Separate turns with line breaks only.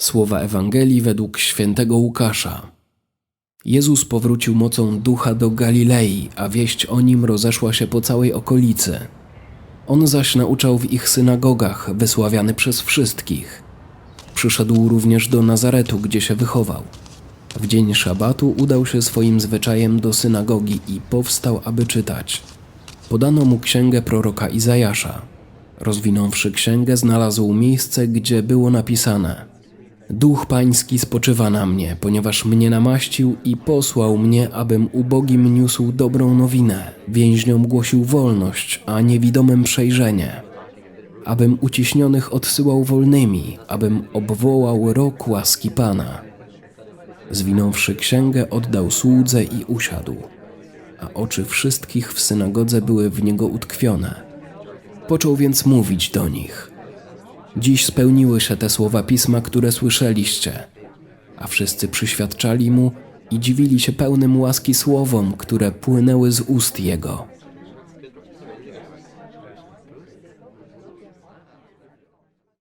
Słowa Ewangelii według świętego Łukasza. Jezus powrócił mocą ducha do Galilei, a wieść o nim rozeszła się po całej okolicy. On zaś nauczał w ich synagogach, wysławiany przez wszystkich. Przyszedł również do Nazaretu, gdzie się wychował. W dzień szabatu udał się swoim zwyczajem do synagogi i powstał, aby czytać. Podano mu księgę proroka Izajasza. Rozwinąwszy księgę, znalazł miejsce, gdzie było napisane: Duch Pański spoczywa na mnie, ponieważ mnie namaścił i posłał mnie, abym ubogim niósł dobrą nowinę, więźniom głosił wolność, a niewidomym przejrzenie, abym uciśnionych odsyłał wolnymi, abym obwołał rok łaski Pana. Zwinąwszy księgę, oddał słudze i usiadł, a oczy wszystkich w synagodze były w niego utkwione. Począł więc mówić do nich. Dziś spełniły się te słowa pisma, które słyszeliście. A wszyscy przyświadczali mu i dziwili się pełnym łaski słowom, które płynęły z ust jego.